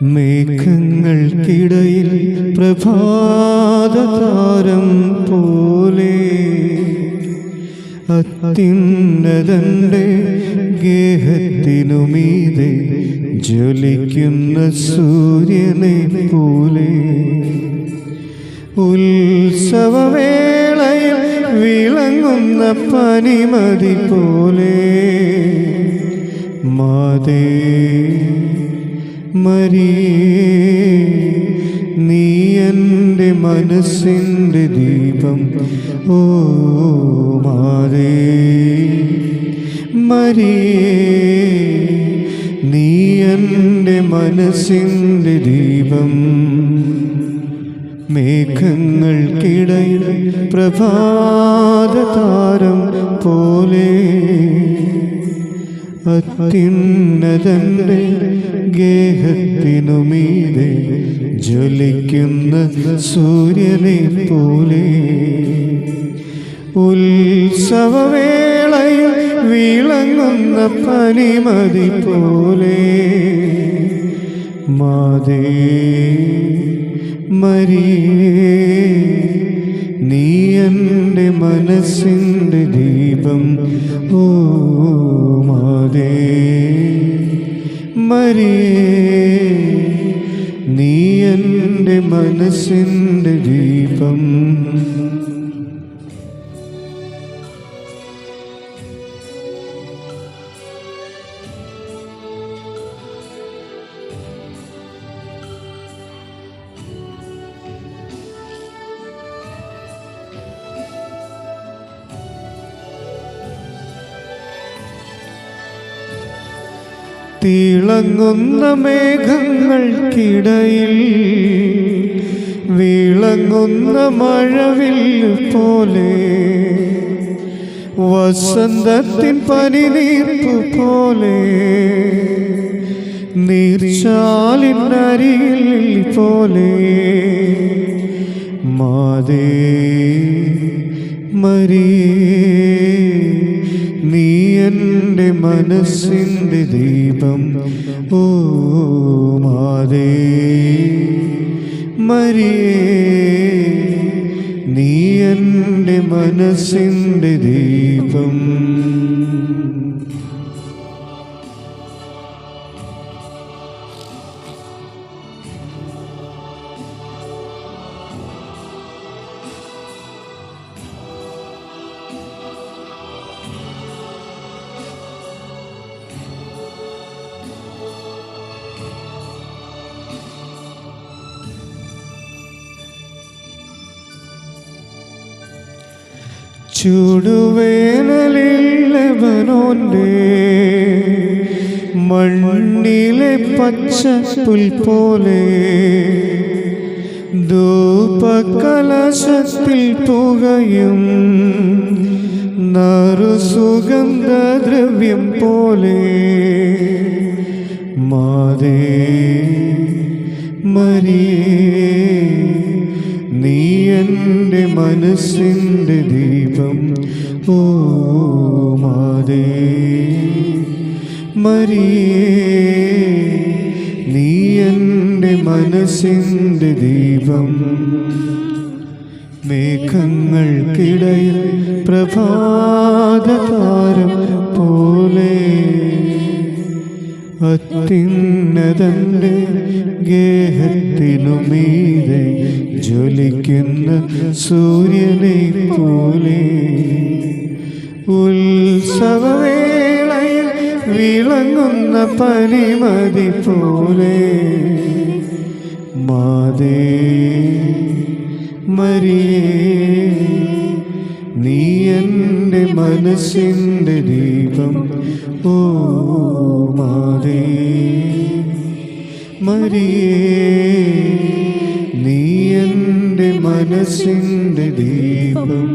മേഘങ്ങൾക്കിടയിൽ പ്രഭാതതാരം പോലെ അത്യുന്നതന്റെ ഗേഹത്തിനുമീതെ ജ്വലിക്കുന്ന സൂര്യനെ പോലെ ഉത്സവവേളയിൽ വിളങ്ങുന്ന പനിമതി പോലെ മാതേ മരിയേ നീ എന്റെ മനസ്സിന്റെ ദീപം ഓ മാതേ. മരിയേ നീ എന്റെ മനസ്സിന്റെ ദീപം മേഘങ്ങൾക്കിടയിൽ പ്രഭാതതാരം പോലെ. അത്യുന്നതന്റെ ഗേഹത്തിനുമീതെ ജ്വലിക്കുന്ന സൂര്യനെ പോലെ. ഉത്സവവേളയിൽ വിളങ്ങുന്ന പനിമതി പോലെ. മാതേ മരിയേ മനസ്സിന്റെ ദീപം ഓ മാതേ മരിയേ നീ എന്റെ മനസ്സിന്റെ ദീപം തിളങ്ങുന്ന മേഘങ്ങൾക്കിടയിൽ വിളങ്ങുന്ന മഴവിൽ പോലെ വസന്തത്തിൻ പനിനീർപ്പു പോലെ നീർച്ചാലിനരിയിൽ പോലെ. മാതേ മരിയേ. എന്റെ മനസ്സിന്റെ ദീപം ഓ മാതേ മരിയേ നീ എന്റെ മനസ്സിന്റെ ദീപം. ചുടുവേനലിൽ മണ്ണിലെ പച്ച പുൽപോലെ ധൂപകലശത്തിൽ പുകയും നറുസുഗന്ധദ്രവ്യം പോലെ മാതേ മരിയേ. മനസ്സിന്റെ ദീപം. ഓ മാതേ മരിയേ നീ എന്റെ മനസ്സിന്റെ ദീപം. മേഘങ്ങൾക്കിടയിൽ പ്രഭാതതാരം പോലെ അത്യുന്നതന്റെ ഗേഹത്തിനുമീതെ ജ്വലിക്കുന്ന സൂര്യനെ പോലെ ഉത്സവവേളയിൽ വിളങ്ങുന്ന പനിമതി പോലെ. മാതേ മരിയേ നീ എന്റെ മനസ്സിന്റെ ദീപം. ഓ മാതേ മരിയേ. മനസ്സിന്റെ ദീപം